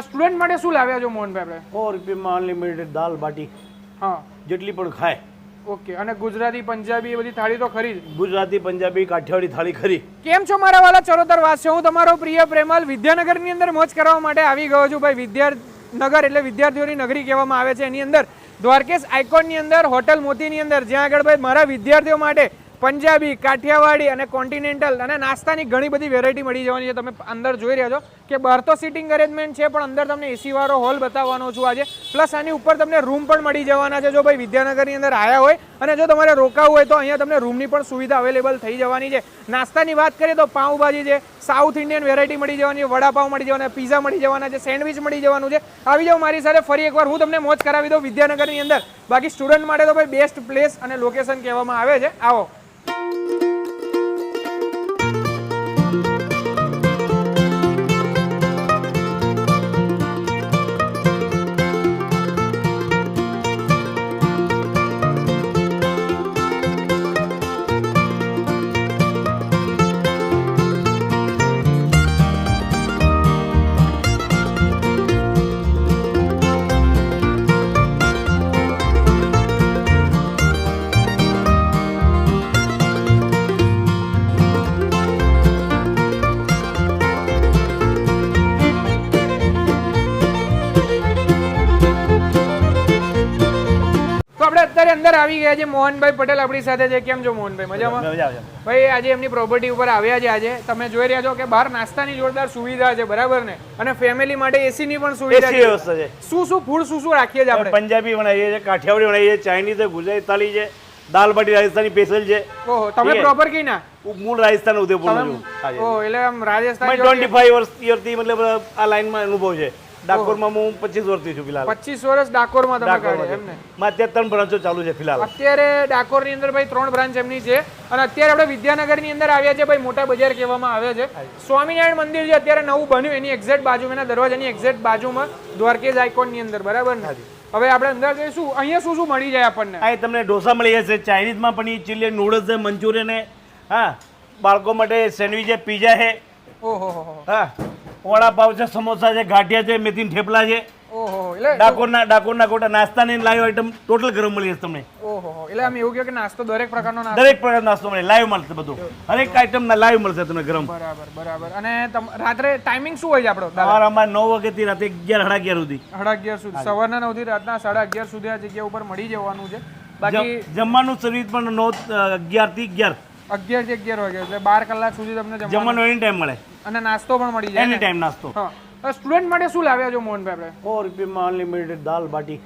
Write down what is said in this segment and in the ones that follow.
Student માટે શું લાવ્યા છો મોહનભાઈ આપણે? સો રૂપિયામાં અનલિમિટેડ દાલ બાટી. હા. જેટલી પણ ખાય. ઓકે અને ગુજરાતી પંજાબી એ બધી થાળી તો ખરી જ. ગુજરાતી પંજાબી કાઠિયાવાડી થાળી ખરી. કેમ છો મારા વાલા ચરોતર વાસીઓ હું તમારો પ્રિય પ્રેમલ વિદ્યાનગરની અંદર મોજ કરવા માટે આવી ગયો છું. ભાઈ વિદ્યાનગર એટલે વિદ્યાર્થીઓની નગરી કહેવામાં આવે છે. એની અંદર દ્વારકેશ આઇકોનની અંદર હોટલ મોતીની અંદર જ્યાં આગળ ભાઈ મારા વિદ્યાર્થીઓ માટે પંજાબી કાઠિયાવાડી અને કોન્ટિનેન્ટલ અને નાસ્તાની ઘણી બધી વેરાયટી મળી જવાની છે. તમે અંદર જોઈ રહ્યા છો. કે બહાર તો સિટિંગ અરેન્જમેન્ટ છે, પણ અંદર તમને એસી વાળો હોલ બતાવવાનો છું આજે. પ્લસ આની ઉપર તમને રૂમ પણ મળી જવાના છે, જો ભાઈ વિદ્યાનગરની અંદર આવ્યા હોય અને જો તમારે રોકાવું હોય તો અહીંયા તમને રૂમની પણ સુવિધા અવેલેબલ થઈ જવાની છે. નાસ્તાની વાત કરીએ તો પાઉંભાજી છે સાઉથ ઇન્ડિયન વેરાયટી મળી જવાની વડાપાઉં મળી જવાના પીઝા મળી જવાના છે સેન્ડવિચ મળી જવાનું છે. આવી જાઓ મારી સાથે ફરી એકવાર, હું તમને મોજ કરાવી દઉં વિદ્યાનગરની અંદર. બાકી સ્ટુડન્ટ માટે તો ભાઈ બેસ્ટ પ્લેસ અને લોકેશન કહેવામાં આવે છે. આવો. અત્યારે અંદર આવી ગયા છે મોહનભાઈ પટેલ આપણી સાથે છે. કેમ છો મોહનભાઈ? મજામાં? ભાઈ આજે એમની પ્રોપર્ટી ઉપર આવ્યા છે આજે. તમે જોઈ રહ્યા છો કે બહાર નાસ્તાની જોરદાર સુવિધા છે બરાબર ને? અને ફેમિલી માટે એસી ની પણ સુવિધા છે. શું શું ફૂડ શું શું રાખીએ છીએ આપણે? પંજાબી બનાવીએ છીએ કાઠિયાવાડી બનાવીએ ચાઇનીઝ છે ગુજરાતી થાળી છે દાલ બાટી રાજસ્થાની સ્પેશિયલ છે. ઓહો તમે પ્રોપર કઈ ના મૂળ રાજસ્થાન ઉદયપુરનું ઓહ એટલે આમ રાજસ્થાન ટ્વેન્ટી ફાઈવ વર્ષ યરથી મતલબ આ લાઈનમાં અનુભવ છે. ડાકોરમાં હું પચીસ વર્ષથી છું ફિલહાલ. પચીસ વર્ષ ડાકોરમાં તમે કાઢ્યા ડાકોરમાં એમ ને અત્યારે ત્રણ બ્રાન્ચો ચાલુ છે ફિલહાલ. અત્યારે ડાકોરની અંદર ભાઈ ત્રણ બ્રાન્ચ એમની છે અને અત્યારે આપણે વિદ્યાનગરની અંદર આવ્યા છે ભાઈ મોટા બજાર કહેવામાં આવે છે. સ્વામિનારાયણ મંદિર જે અત્યારે નવું બન્યું એની એક્ઝેક્ટ બાજુ એના દરવાજાની એક્ઝેક્ટ બાજુમાં દ્વારકેશ આઇકોનની અંદર બરાબર ને? હવે આપણે અંદર જઈશું અહીંયા શું શું મળી જાય આપણને? આ તમને ઢોસા મળી જશે ચાઇનીઝમાં પણ એ ચીલી નૂડલ્સ છે મંચુરિયન હા બાળકો માટે સેન્ડવિચ છે પીઝા છે. ઓહો હા. વડાપાવ છે સમોસા છે ગાંઠિયા છે મેથીન થેપલા છે. ઓહો એટલે ડાકોરના ડાકોરના ગોટા નાસ્તાની લાઈવ આઈટમ ટોટલ ગરમ મળી જશે તમને. ઓહો એટલે આમ એવું કહ્યું કે નાસ્તો દરેક પ્રકારનો નાસ્તો દરેક નાસ્તો મળે લાઈવ મળશે બધું. હરેક આઈટમ ના લાઈવ મળશે તમને ગરમ. બરાબર બરાબર. અને રાત્રે ટાઈમિંગ શું હોય છે આપણો? સવારમાં નવ વાગ્યાથી રાતે અગિયાર સાડા અગિયાર સુધી. સાડા અગિયાર સુધી. સવારના નવથી રાતના સાડા અગિયાર સુધી આ જગ્યા ઉપર મળી જવાનું છે. બાકી જમવાનું સર્વિસ પણ નવ અગિયારથી અગિયાર. અગિયારથી અગિયાર વાગે એટલે બાર કલાક સુધી તમને જમવાનું. એની ટાઈમ મળે. અને નાસ્તો પણ મળી જાય. એની ટાઈમ નાસ્તો. હા. સ્ટુડન્ટ માટે શું લાવ્યા છો મોહનભાઈ આપણે? સો રૂપિયામાં અનલિમિટેડ દાલ બાટી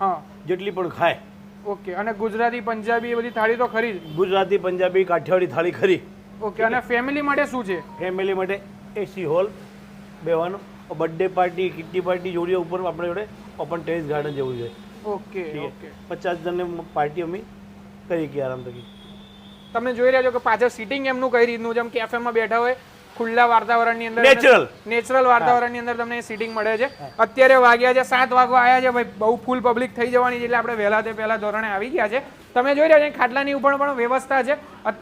હા. જેટલી પણ ખાય. ઓકે. અને ગુજરાતી પંજાબી એ બધી થાળી તો ખરી જ. ગુજરાતી પંજાબી કાઠિયાવાડી થાળી ખરી. ઓકે. અને ફેમિલી માટે શું છે? ફેમિલી માટે એસી હોલ બેવાનો બર્થડે પાર્ટી કિટ્ટી પાર્ટી જોડીઓ ઉપર આપણે જોડે ઓપન ટેરેસ ગાર્ડન જેવું છે. Okay okay. પચાસ જણની પાર્ટી અમે કરી કે આરામ થકી તમે જોઈ રહ્યા છો કે પાછળ સીટિંગ એમનું કઈ રીતનું જેમ કેફેમાં બેઠા હોય ખુલ્લા વાતાવરણની અંદર નેચરલ નેચરલ વાતાવરણની અંદર તમને સીટિંગ મળે છે. અત્યારે વાગ્યા છે સાત વાગવા આવ્યા છે ભાઈ બહુ ફૂલ પબ્લિક થઈ જવાની છે એટલે આપણે વહેલા તે પહેલા ધોરણે આવી ગયા છે. તમે જોઈ રહ્યા છો ખાટલાની ઉપર પણ વ્યવસ્થા છે.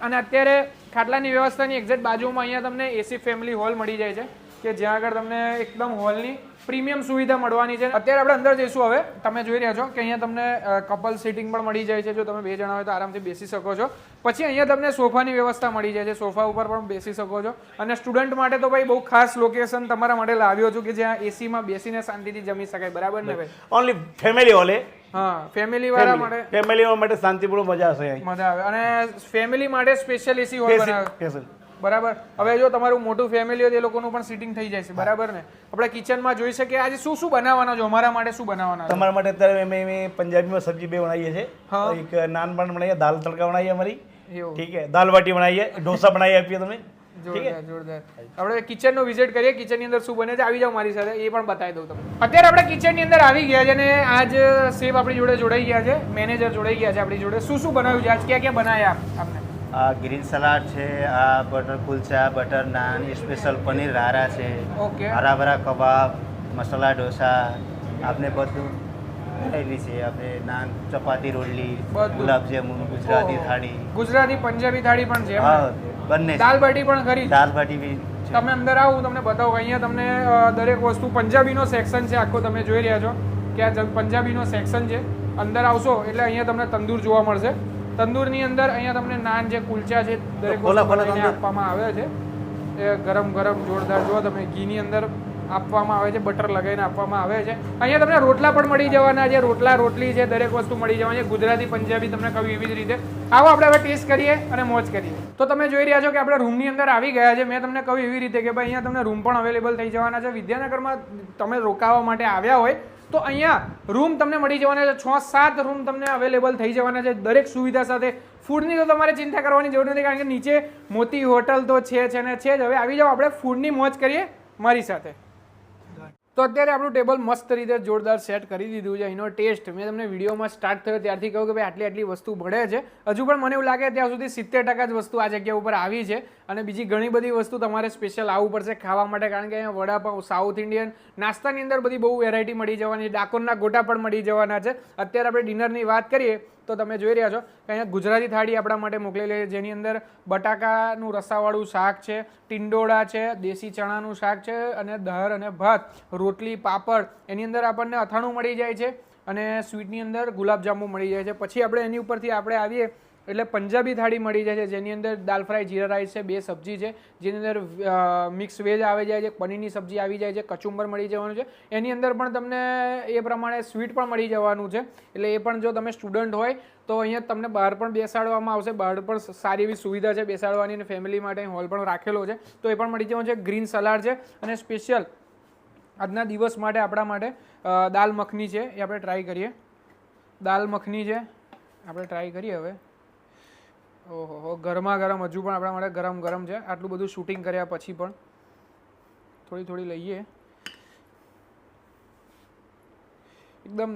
અને અત્યારે ખાટલાની વ્યવસ્થાની એક્ઝેક્ટ બાજુમાં અહીંયા તમને એસી ફેમિલી હોલ મળી જાય છે કે જ્યાં આગળ તમને એકદમ હોલની પ્રીમિયમ સુવિધા મળવાની છે. અત્યારે આપણે અંદર જઈશું હવે. તમે જોઈ રહ્યા છો કે અહીંયા તમને કપલ સીટિંગ પણ મળી જાય છે. જો તમે બે જણા હોય તો આરામથી બેસી શકો છો. પછી અહીંયા તમને સોફાની વ્યવસ્થા મળી જાય છે. સોફા ઉપર પણ બેસી શકો છો. અને સ્ટુડન્ટ માટે તો ભાઈ બહુ ખાસ લોકેશન તમારા માટે લાવ્યો છું કે જ્યાં એસીમાં બેસીને શાંતિથી જમી શકાય. બરાબર ને ભાઈ? ઓનલી ફેમિલી ઓલે હા ફેમિલી વાળા માટે. ફેમિલી માટે શાંતિપૂર્ણ મજા આવશે મજા આવે. અને ફેમિલી માટે સ્પેશિયલ એસી હોલ બનાવે. સ્પેશિયલ બરાબર? હવે જો તમારું મોટું ફેમિલી હોય તો એ લોકોનું પણ સીટિંગ થઈ જાય છે બરાબર ને? આપણે કિચનમાં જોઈ શકીએ આજે શું શું બનાવવાના છો? અમારા માટે શું બનાવવાના તમારા માટે અત્યારે અમે અમે પંજાબીમાં સબ્જી બે બનાવીએ છીએ. એક નાન પણ બનાવીએ દાલ તડકા બનાવીએ અમારી. ઠીક છે? દાલ બાટી બનાવીએ ઢોસા બનાવી આપીએ તમે જોરદાર જોરદાર. આપણે કિચનનું વિઝિટ કરીએ કિચનની અંદર શું બને છે? આવી જાવ મારી સાથે એ પણ બતાવી દઉં તમને. અત્યારે આપણે કિચનની અંદર આવી ગયા છે અને આજ સેફ આપણી જોડે જોડાઈ ગયા છે મેનેજર જોડાઈ ગયા છે આપણી જોડે. શું શું બનાવ્યું છે? આજ ક્યાં ક્યાં બનાવ્યા આપને? આ ગ્રીન સલાડ છે આ butter kulcha butter naan special paneer rara છે ઓકે. હરાભરા કબાબ મસાલા ઢોસા આપને બધું થયેલી છે આપણે નાન ચપાતી રોટલી. ગુલાબજામુન ગુજરાતી થાળી. ગુજરાતી પંજાબી થાળી પણ છે હા બંને. દાલ બાટી પણ ખરી? દાલ બાટી બી તમે અંદર આવો હું તમને બતાવું અહીંયા તમને દરેક વસ્તુ પંજાબીનો સેક્શન છે આખો તમે જોઈ રહ્યા છો કે આ પંજાબીનો સેક્શન છે. અંદર આવશો એટલે અહીંયા તમને તંદૂર જોવા મળશે. તંદૂરની અંદર અહીંયા તમને નાન જે કુલચા છે દરેક. આપવામાં આવે છે. એ ગરમ ગરમ જોરદાર જો તમે ઘીની અંદર આપવામાં આવે છે બટર લગાવીને આપવામાં આવે છે. અહીંયા તમને રોટલા પણ મળી જવાના છે રોટલા રોટલી છે દરેક વસ્તુ મળી જવાની છે. ગુજરાતી પંજાબી તમને કહ્યું એવી જ રીતે. આવો આપણે હવે ટેસ્ટ કરીએ અને મોજ કરીએ. તો તમે જોઈ રહ્યા છો કે આપણે રૂમની અંદર આવી ગયા છે. મેં તમને કહ્યું એવી રીતે કે ભાઈ અહીંયા તમને રૂમ પણ અવેલેબલ થઈ જવાના છે. વિદ્યાનગરમાં તમે રોકાવા માટે આવ્યા હોય તો અહીંયા રૂમ તમને મળી જવાના છે. છ, સાત રૂમ તમને અવેલેબલ થઈ જવાના છે. દરેક સુવિધા સાથે ફૂડની તો તમારે ચિંતા કરવાની જરૂર નથી, કારણ કે નીચે મોતી હોટલ તો છે છે ને છે જ. હવે આવી જાઓ, આપણે ફૂડની મોજ કરીએ મારી સાથે. તો અત્યારે આપણું ટેબલ મસ્ત રીતે જોરદાર સેટ કરી દીધું છે. એનો ટેસ્ટ મેં તમને વિડીયોમાં સ્ટાર્ટ થયો ત્યારથી કહ્યું કે ભાઈ આટલી આટલી વસ્તુ ભળે છે. હજુ પણ મને એવું લાગે ત્યાં સુધી સિત્તેર ટકા જ વસ્તુ આ જગ્યા ઉપર આવી છે. અને બીજી ઘણી બધી વસ્તુ તમારે સ્પેશિયલ આવવું પડશે ખાવા માટે, કારણ કે અહીંયા વડાપાઉં સાઉથ ઇન્ડિયન નાસ્તાની અંદર બધી બહુ વેરાયટી મળી જવાની છે ડાકોરના ગોટા પણ મળી જવાના છે. અત્યારે આપણે ડિનરની વાત કરીએ, તો તમે જોઈ રહ્યા છો કે અહીંયા ગુજરાતી થાળી આપણા માટે મોકલેલી છે, જેની અંદર બટાકાનું રસાવાળું શાક છે, ટિંડોળા છે, દેશી ચણાનું શાક છે, અને દાળ અને ભાત, રોટલી, પાપડ, એની અંદર આપણને અથાણું મળી જાય છે, અને સ્વીટની અંદર ગુલાબજાંબુ મળી જાય છે. પછી આપણે એની ઉપરથી આપણે આવીએ એટલે પંજાબી થાળી મળી જાય છે, જેની અંદર દાલ ફ્રાય, જીરા રાઈસ છે, બે સબ્જી છે, જેની અંદર મિક્સ વેજ આવી જાય છે, પનીરની સબ્જી આવી જાય છે, કચુંબર મળી જવાનું છે. એની અંદર પણ તમને એ પ્રમાણે સ્વીટ પણ મળી જવાનું છે. એટલે એ પણ જો તમે સ્ટુડન્ટ હોય, તો અહીંયા તમને બહાર પણ બેસાડવામાં આવશે. બહાર પણ સારી એવી સુવિધા છે બેસાડવાની અને ફેમિલી માટે હોલ પણ રાખેલો છે. તો એ પણ મળી જવાનું છે. ગ્રીન સલાડ છે અને સ્પેશિયલ આજના દિવસ માટે, આપણા માટે દાલ મખની છે. એ આપણે ટ્રાય કરીએ. દાલ મખની છે. આપણે ટ્રાય કરીએ હવે. ઓહો ગરમા ગરમ, હજુ પણ આપણા માટે ગરમ ગરમ છે. આટલું બધું શૂટિંગ કર્યા પછી પણ. થોડી થોડી લઈએ. એકદમ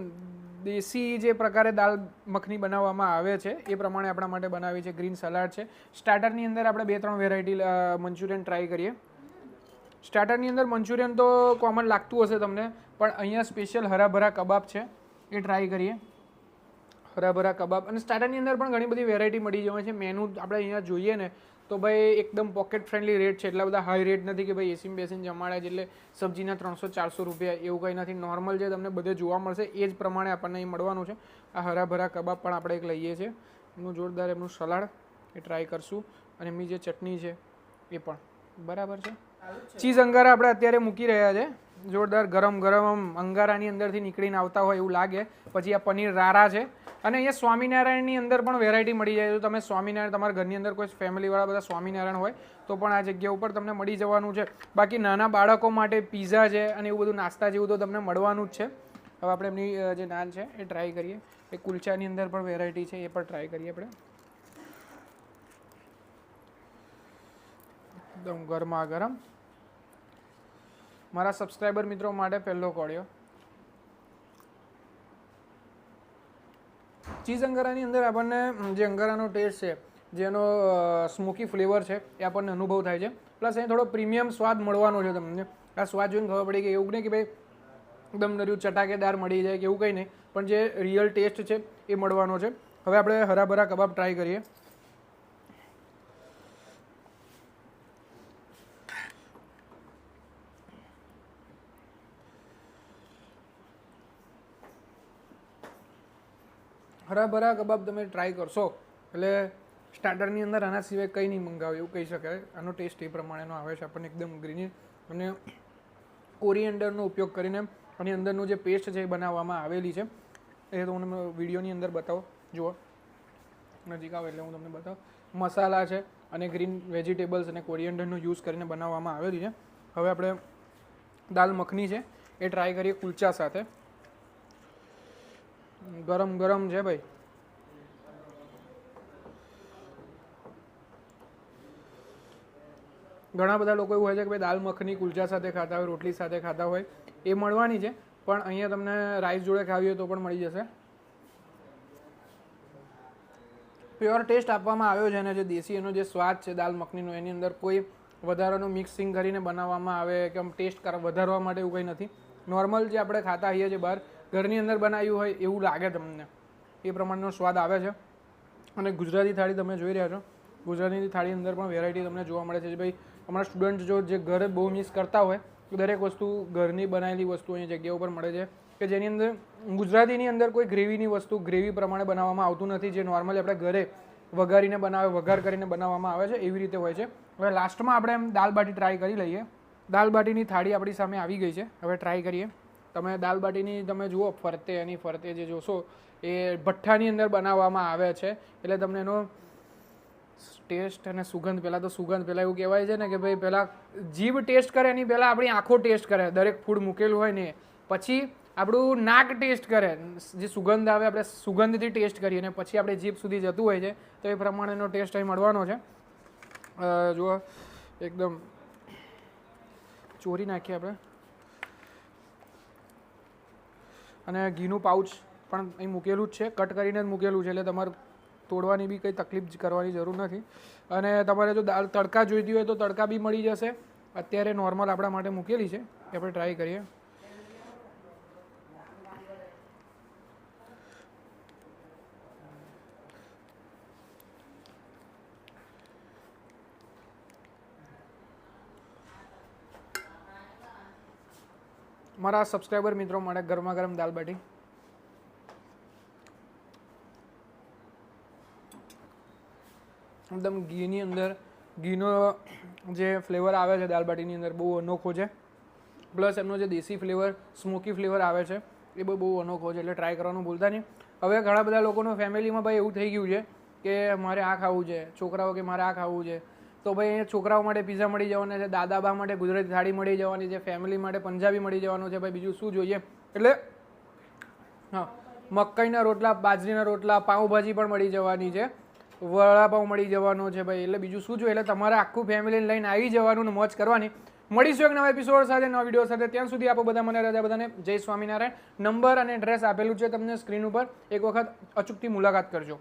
દેશી જે પ્રકારે દાલ મખની બનાવવામાં આવે છે, એ પ્રમાણે આપણા માટે બનાવી છે ગ્રીન સલાડ છે. સ્ટાર્ટરની અંદર આપણે બે ત્રણ વેરાયટી મંચુરિયન ટ્રાય કરીએ. સ્ટાર્ટરની અંદર મંચુરિયન તો કોમન લાગતું હશે તમને, પણ અહીંયા સ્પેશિયલ હરાભરા કબાબ છે, એ ટ્રાય કરીએ. હરાભરા કબાબ. અને સ્ટાર્ટરની અંદર પણ ઘણી બધી વેરાયટી મળી જવા છે. મેનુ આપણે અહીંયા જોઈએ ને તો ભાઈ એકદમ પોકેટ ફ્રેન્ડલી રેટ છે. એટલા બધા હાઈ રેટ નથી કે ભાઈ એસીમ બેસીને જમાડે છે. એટલે સબ્જીના ત્રણસો ચારસો રૂપિયા એવું કંઈ નથી. નોર્મલ જે તમને બધે જોવા મળશે એ જ પ્રમાણે આપણને અહીં મળવાનું છે. આ હરાભરા કબાબ પણ આપણે એક લઈએ છીએ. એમનું જોરદાર એમનું સલાડ એ ટ્રાય કરશું. અને એમની જે ચટણી છે એ પણ. બરાબર છે. ચીઝ અંગારા આપણે અત્યારે મૂકી રહ્યા છે. જોરદાર ગરમ ગરમ અંગારાની અંદરથી નીકળીને આવતા હોય એવું લાગે. પછી આ પનીર રારા છે. અને અહીંયા સ્વામિનારાયણની અંદર પણ વેરાયટી મળી જાય. તો તમે સ્વામિનારાયણ, તમારા ઘરની અંદર કોઈ ફેમિલીવાળા બધા સ્વામિનારાયણ હોય, તો પણ આ જગ્યા ઉપર તમને મળી જવાનું છે. બાકી નાના બાળકો માટે પીઝા છે અને એવું બધું નાસ્તા જેવું તો તમને મળવાનું જ છે. હવે આપણે એમની જે નાન છે, એ ટ્રાય કરીએ. એ કુલચાની અંદર પણ વેરાયટી છે, એ પણ ટ્રાય કરીએ આપણે. એકદમ ગરમા ગરમ. મારા સબસ્ક્રાઈબર મિત્રો માટે પહેલો કોળિયો ચીઝ અંગારાની અંદર આપણને જે અંગારાનો ટેસ્ટ છે, જેનો સ્મોકી ફ્લેવર છે, એ આપણને અનુભવ થાય છે. પ્લસ અહીં થોડો પ્રીમિયમ સ્વાદ મળવાનો છે તમને. આ સ્વાદ જોઈને ખબર પડી કે એવું નહીં કે ભાઈ એકદમ નર્યું ચટાકેદાર મળી જાય કે એવું કંઈ નહીં. પણ જે રિયલ ટેસ્ટ છે, એ મળવાનો છે. હવે આપણે હરાભરા કબાબ ટ્રાય કરીએ. હરાભરા કબાબ તમે ટ્રાય કરશો. એટલે સ્ટાર્ટરની અંદર આના સિવાય કંઈ નહીં મંગાવે, એવું કહી શકાય. આનો ટેસ્ટ એ પ્રમાણેનો આવે છે, આપણને એકદમ ગ્રીની અને કોરિએન્ડરનો ઉપયોગ કરીને આની અંદરનું જે પેસ્ટ છે એ બનાવવામાં આવેલી છે. એ તો વિડીયોની અંદર બતાવો. જુઓ. નજીક આવે એટલે હું તમને બતાવું. મસાલા છે અને ગ્રીન વેજીટેબલ્સ અને કોરિએન્ડરનો યુઝ કરીને બનાવવામાં આવેલી છે. હવે આપણે દાલ મખની છે, એ ટ્રાય કરીએ કુલચા સાથે. ગરમ ગરમ છે ભાઈ. ઘણા બધા લોકો એવું હોય છે કે ભાઈ દાલ મખની કુલચા સાથે ખાતા હોય, રોટલી સાથે ખાતા હોય, એ મળવાની છે, પણ અહીંયા તમને રાઈસ જોડે ખાવી હોય તો પણ મળી જશે. પ્યોર ટેસ્ટ આપવામાં આવ્યો છે અને જે દેશી એનો જે સ્વાદ છે દાલ મખનીનો, એની અંદર કોઈ વધારાનું મિક્સિંગ કરીને બનાવવામાં આવે કે આમ ટેસ્ટ વધારવા માટે એવું કંઈ નથી. નોર્મલ જે આપણે ખાતા હોઈએ છીએ બહાર ઘરની અંદર બનાવ્યું હોય એવું લાગે તમને. એ પ્રમાણનો સ્વાદ આવે છે. અને ગુજરાતી થાળી તમે જોઈ રહ્યા છો. ગુજરાતીની થાળી અંદર પણ વેરાયટી તમને જોવા મળે છે. જે ભાઈ અમારા સ્ટુડન્ટ જો જે ઘરે બહુ મિસ કરતા હોય, તો દરેક વસ્તુ ઘરની બનાવેલી વસ્તુ અહીંયા જગ્યા ઉપર મળે છે. કે જેની અંદર ગુજરાતીની અંદર કોઈ ગ્રેવીની વસ્તુ ગ્રેવી પ્રમાણે બનાવવામાં આવતું નથી, જે નોર્મલી આપણે ઘરે વઘારીને બનાવે, વઘાર કરીને બનાવવામાં આવે છે, એવી રીતે હોય છે. હવે લાસ્ટમાં આપણે એમ દાલ બાટી ટ્રાય કરી લઈએ. દાલ બાટીની થાળી આપણી સામે આવી ગઈ છે. હવે ટ્રાય કરીએ. તમે દાલબાટીની તમે જુઓ ફરતે એની ફરતે જે જોશો, એ ભઠ્ઠાની અંદર બનાવવામાં આવે છે. એટલે તમને એનો ટેસ્ટ અને સુગંધ, પહેલાં તો સુગંધ, પહેલાં એવું કહેવાય છે ને કે ભાઈ પહેલાં જીભ ટેસ્ટ કરે, એની પહેલાં આપણી આંખો ટેસ્ટ કરે, દરેક ફૂડ મૂકેલું હોય ને, પછી આપણું નાક ટેસ્ટ કરે, જે સુગંધ આવે આપણે સુગંધથી ટેસ્ટ કરીએ અને પછી આપણે જીભ સુધી જતું હોય છે, તો એ પ્રમાણેનો ટેસ્ટ અહીં મળવાનો છે. જુઓ, એકદમ ચોરી નાખીએ આપણે. અને ઘીનું પાઉચ પણ અહીં મૂકેલું જ છે. કટ કરીને જ મૂકેલું છે, એટલે તમારે તોડવાની બી કંઈ તકલીફ કરવાની જરૂર નથી. અને તમારે જો દાળ તડકા જોઈતી હોય તો તડકા બી મળી જશે. અત્યારે નોર્મલ આપણા માટે મૂકેલી છે. એ આપણે ટ્રાય કરીએ. મારા સબસ્ક્રાઈબર મિત્રો માટે ગરમા ગરમ દાલ બાટી. એકદમ ઘીની અંદર, ઘીનો જે ફ્લેવર આવે છે દાલબાટીની અંદર બહુ અનોખો છે. પ્લસ એમનો જે દેશી ફ્લેવર સ્મોકી ફ્લેવર આવે છે, એ બહુ બહુ અનોખો છે, એટલે ટ્રાય કરવાનું ભૂલતા નહીં. હવે ઘણા બધા લોકોનો ફેમિલીમાં ભાઈ એવું થઈ ગયું છે કે મારે આ ખાવું છે, છોકરાઓ કે મારે આ ખાવું છે તો ભાઈ અહીંયા છોકરાઓ માટે પીઝા મળી જવાના છે દાદા બા માટે ગુજરાતી થાળી મળી જવાની છે ફેમિલી માટે પંજાબી મળી જવાનું છે, ભાઈ બીજું શું જોઈએ? એટલે, હા, મકાઈના રોટલા, બાજરીના રોટલા, પાઉંભાજી પણ મળી જવાની છે, વડાપાઉં મળી જવાનો છે ભાઈ, એટલે બીજું શું જોઈએ? એટલે તમારે આખું ફેમિલીને લઈને આવી જવાનું મોજ કરવાની. મળીશું એક નવા એપિસોડ સાથે, નવા વીડિયો સાથે. ત્યાં સુધી આપો બધા મને રજા, બધાને જય સ્વામિનારાયણ. નંબર અને એડ્રેસ આપેલું છે તમને સ્ક્રીન ઉપર. એક વખત અચૂકથી મુલાકાત કરજો.